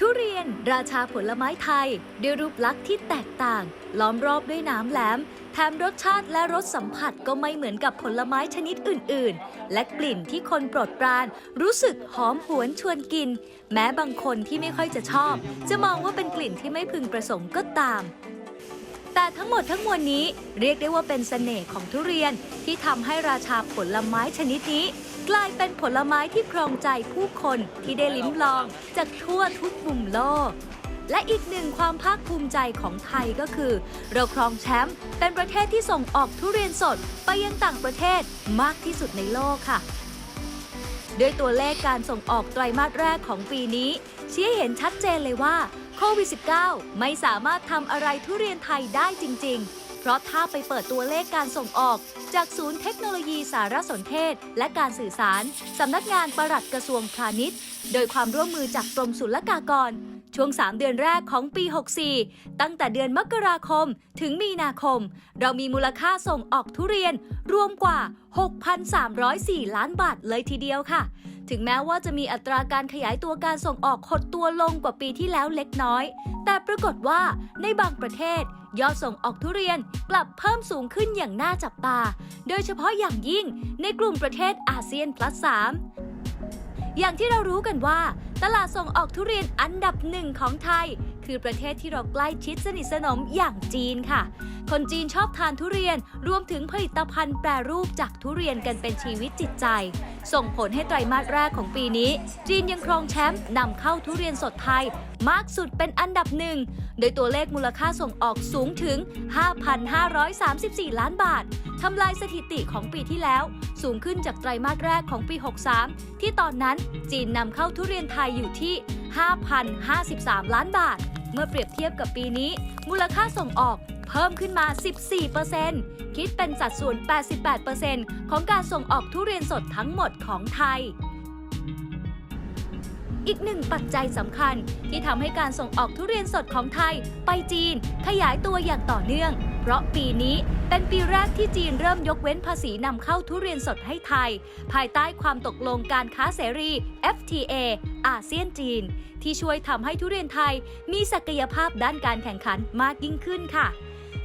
ทุเรียนราชาผลไม้ไทย ด้วยรูปลักษณ์ที่แตกต่าง ล้อมรอบด้วยน้ำแหลม แถมรสชาติและรสสัมผัสก็ไม่เหมือนกับผลไม้ชนิดอื่น ๆ และกลิ่นที่คนโปรดปราน รู้สึกหอมหวนชวนกิน แม้บางคนที่ไม่ค่อยจะชอบ จะมองว่าเป็นกลิ่นที่ไม่พึงประสงค์ก็ตาม แต่ทั้งหมดทั้งมวลนี้เรียกได้ว่าเป็นเสน่ห์ของทุเรียนที่ทำให้ราชาผลไม้ชนิดนี้ กลายเป็นผลไม้ที่ครองใจผู้คนที่ได้ลิ้มลองจากทั่วทุกมุมโลก และอีกหนึ่งความภาคภูมิใจของไทยก็คือ เราครองแชมป์เป็นประเทศที่ส่งออกทุเรียนสดไปยังต่างประเทศมากที่สุดในโลกค่ะโดยตัวเลขการส่งออกไตรมาสแรกของปีนี้ ชี้ให้เห็นชัดเจนเลยว่าโควิด -19 ไม่สามารถทำอะไรทุเรียนไทยได้จริง ๆ ราะถ้าไปเปิดตัวเลขการส่งออก จากศูนย์เทคโนโลยีสารสนเทศ และการสื่อสาร สำนักงานปลัดกระทรวงพาณิชย์ โดยความร่วมมือจากกรมศุลกากร ช่วง 3 เดือนแรกของปี 64 ตั้งแต่เดือนมกราคมถึงมีนาคม เรามีมูลค่าส่งออกทุเรียน รวมกว่า 6,304 ล้านบาทเลยทีเดียวค่ะ ถึงแม้ว่าจะมีอัตราการขยายตัวการส่งออกหดตัวลงกว่าปีที่แล้วเล็กน้อย แต่ปรากฏว่าในบางประเทศ ยอดส่งออกทุเรียนกลับเพิ่มสูงขึ้นอย่างน่าจับตา โดยเฉพาะอย่างยิ่งในกลุ่มประเทศอาเซียน plus 3อย่างที่เรารู้กันว่า ตลาดส่งออกทุเรียนอันดับหนึ่งของไทย คือประเทศที่เราใกล้ชิดสนิทสนมอย่างจีนค่ะคนจีนชอบทานทุเรียน รวมถึงผลิตภัณฑ์แปรรูปจากทุเรียนกันเป็นชีวิตจิตใจ ส่งผลให้ไตรมาสแรกของปีนี้ จีนยังครองแชมป์นำเข้าทุเรียนสดไทย มากสุดเป็นอันดับหนึ่ง โดยตัวเลขมูลค่าส่งออกสูงถึง 5,534 ล้านบาททำลายสถิติของปีที่แล้ว สูงขึ้นจากไตรมาสแรกของปี 63 ที่ตอนนั้นจีนนำเข้าทุเรียนไทยอยู่ที่ 5,053 ล้านบาท เมื่อเปรียบเทียบกับปีนี้ มูลค่าส่งออก เพิ่มขึ้นมา 14%คิดเป็นสัดส่วน 88%ของการส่งออกทุเรียนสดทั้งหมดของไทย อีกหนึ่งปัจจัยสำคัญที่ทำให้การส่งออกทุเรียนสดของไทย ไปจีนขยายตัวอย่างต่อเนื่อง เพราะปีนี้เป็นปีแรกที่จีนเริ่มยกเว้นภาษีนำเข้าทุเรียนสดให้ไทย ภายใต้ความตกลงการค้าเสรี FTA อาเซียนจีน ที่ช่วยทำให้ทุเรียนไทยมีศักยภาพด้านการแข่งขันมากยิ่งขึ้นค่ะ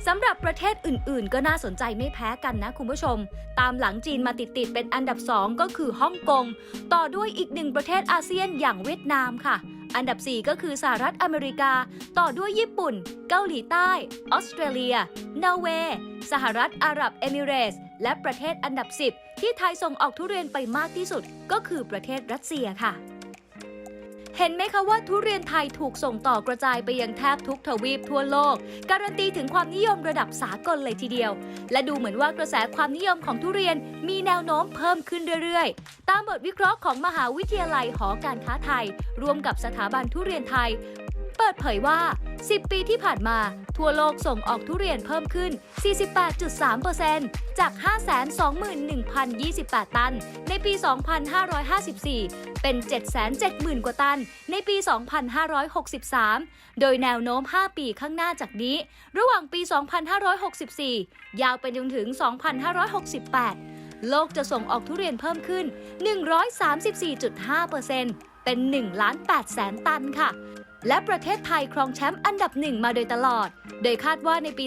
สำหรับประเทศอื่นๆ ก็น่าสนใจไม่แพ้กันนะคุณผู้ชม ตามหลังจีนมาติดๆเป็นอันดับ 2 ก็คือฮ่องกง ต่อด้วยอีกหนึ่งประเทศอาเซียนอย่างเวียดนามค่ะ อันดับ 4 ก็คือสหรัฐอเมริกา ต่อด้วยญี่ปุ่น เกาหลีใต้ ออสเตรเลียนอร์เวย์ สหรัฐอาหรับเอมิเรส และประเทศอันดับ 10 ที่ไทยส่งออกทุเรียนไปมากที่สุด ก็คือประเทศรัสเซียค่ะ เห็นไหมคะว่าทุเรียนไทยถูกส่งต่อกระจายไปยังแทบทุกทวีปทั่วโลก การันตีถึงความนิยมระดับสากลเลยทีเดียว และดูเหมือนว่ากระแสความนิยมของทุเรียนมีแนวโน้มเพิ่มขึ้นเรื่อยๆ ตามบทวิเคราะห์ของมหาวิทยาลัยหอการค้าไทย ร่วมกับสถาบันทุเรียนไทย เปิดเผยว่า 10 ปีที่ผ่านมา ทั่วโลกส่งออกทุเรียนเพิ่มขึ้น 48.3%จาก 521,028 ตัน ในปี 2554 เป็น 770,000 กว่าตัน ในปี 2563 โดยแนวโน้ม 5 ปีข้างหน้าจากนี้ ระหว่างปี 2564 ยาวไปจนถึง 2568โลกจะส่งออกทุเรียนเพิ่มขึ้น 134.5%เป็น 1 ล้าน8แสนตันค่ะ และประเทศไทยครองแชมป์อันดับหนึ่งมาโดยตลอด โดยคาดว่าในปี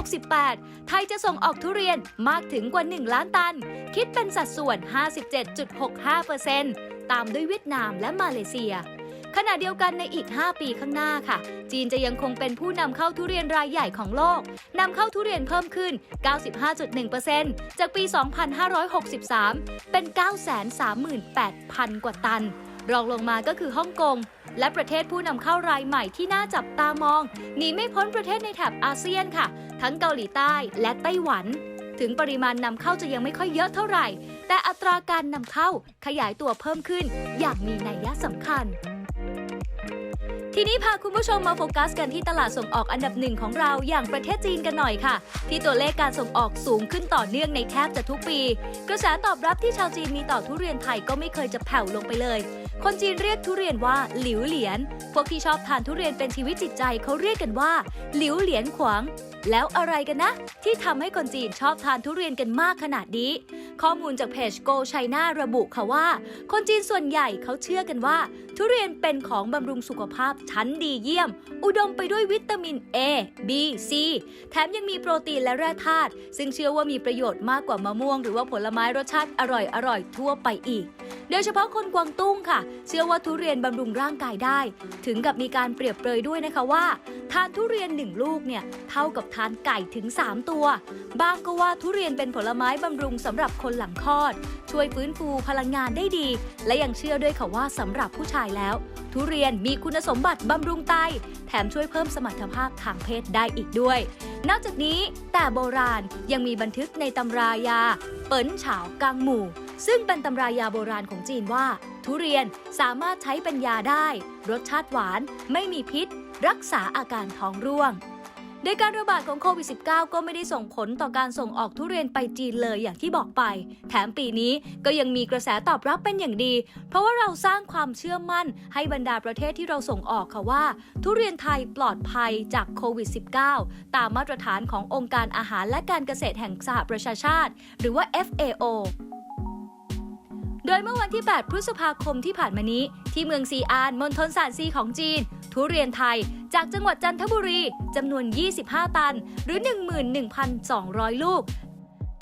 2568 ไทยจะส่งออกทุเรียนมากถึงกว่า 1 ล้านตัน คิดเป็นสัดส่วน 57.65%ตามด้วยเวียดนามและมาเลเซีย ขณะเดียวกันในอีก 5 ปีข้างหน้าค่ะ จีนจะยังคงเป็นผู้นำเข้าทุเรียนรายใหญ่ของโลกนำเข้าทุเรียนเพิ่มขึ้น 95.1%จากปี 2563 เป็น 938,000 กว่าตัน รองลงมาก็คือฮ่องกง และประเทศผู้นำเข้ารายใหม่ที่น่าจับตามองหนีไม่พ้นประเทศในแถบอาเซียนค่ะ ทั้งเกาหลีใต้และไต้หวัน ถึงปริมาณนำเข้าจะยังไม่ค่อยเยอะเท่าไหร่ แต่อัตราการนำเข้าขยายตัวเพิ่มขึ้น อย่างมีนัยยะสำคัญ ทีนี้พาคุณผู้ชมมาโฟกัสกันที่ตลาดส่งออกอันดับหนึ่งของเราอย่างประเทศจีนกันหน่อยค่ะ ที่ตัวเลขการส่งออกสูงขึ้นต่อเนื่องในแทบจะทุกปี กระแสตอบรับที่ชาวจีนมีต่อทุเรียนไทยก็ไม่เคยจะแผ่วลงไปเลย คนจีนเรียกทุเรียนว่าหลิวเหลียน พวกที่ชอบทานทุเรียนเป็นชีวิตจิตใจเขาเรียกกันว่า หลิวเหลียนขวาง แล้วอะไรกันนะ ที่ทำให้คนจีนชอบทานทุเรียนกันมากขนาดนี้ ข้อมูลจากเพจ Go China ระบุค่ะว่า คนจีนส่วนใหญ่เขาเชื่อกันว่า ทุเรียนเป็นของบำรุงสุขภาพชั้นดีเยี่ยม อุดมไปด้วยวิตามิน A B C แถมยังมีโปรตีนและแร่ธาตุซึ่งเชื่อว่ามีประโยชน์มากกว่ามะม่วง หรือว่าผลไม้รสชาติอร่อยๆทั่วไปอีกโดยเฉพาะคนกวางตุ้งค่ะ เชื่อว่าทุเรียนบำรุงร่างกายได้ ถึงกับมีการเปรียบเปรยด้วยนะคะว่า ทานทุเรียนหนึ่งลูกเนี่ยเท่ากับทานไก่ถึง 3 ตัวบางก็ว่าทุเรียนเป็นผลไม้บำรุงสำหรับคนหลังคลอด ช่วยฟื้นฟูพลังงานได้ดี และยังเชื่อด้วยค่ะว่าสำหรับผู้ชายแล้ว ทุเรียนมีคุณสมบัติบำรุงไต แถมช่วยเพิ่มสมรรถภาพทางเพศได้อีกด้วย นอกจากนี้แต่โบราณยังมีบันทึกในตำรายา เปิ่นเฉากังหมู่ ซึ่งเป็นตำรายาโบราณของจีนว่า ทุเรียนสามารถใช้เป็นยาได้ รสชาติหวานไม่มีพิษ รักษาอาการท้องร่วง โดยการระบาดของโควิด -19 ก็ไม่ได้ส่งผลต่อการส่งออกทุเรียนไปจีนเลยอย่างที่บอกไป แถมปีนี้ก็ยังมีกระแสตอบรับเป็นอย่างดี เพราะว่าเราสร้างความเชื่อมั่นให้บรรดาประเทศที่เราส่งออกค่ะว่า ทุเรียนไทยปลอดภัยจากโควิด -19 ตามมาตรฐานขององค์การอาหารและการเกษตรแห่งสหประชาชาติ หรือว่า FAO โดยเมื่อวันที่ 8 พฤษภาคมที่ผ่านมานี้ ที่เมืองซีอานมณฑลซานซีของจีน ทุเรียนไทย จากจังหวัดจันทบุรีจำนวน 25 ตัน หรือ 11,200 ลูก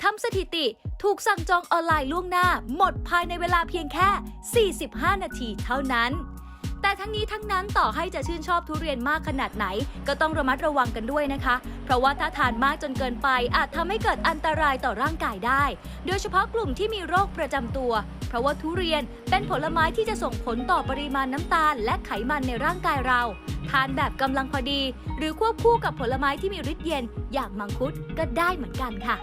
ทำสถิติถูกสั่งจองออนไลน์ล่วงหน้า หมดภายในเวลาเพียงแค่ 45 นาทีเท่านั้น แต่ทั้งนี้ทั้งนั้นต่อให้จะชื่นชอบทุเรียนมากขนาดไหน ก็ต้องระมัดระวังกันด้วยนะคะ เพราะว่าถ้าทานมากจนเกินไปอาจทำให้เกิดอันตรายต่อร่างกายได้ โดยเฉพาะกลุ่มที่มีโรคประจำตัว ราะว่าทุเรียนเป็นผลไม้ที่จะส่งผลต่อปริมาณน้ำตาล และไขมันในร่างกายเรา ทานแบบกำลังพอดี หรือควบคู่กับผลไม้ที่มีฤทธิ์เย็น อย่างมังคุดก็ได้เหมือนกันค่ะ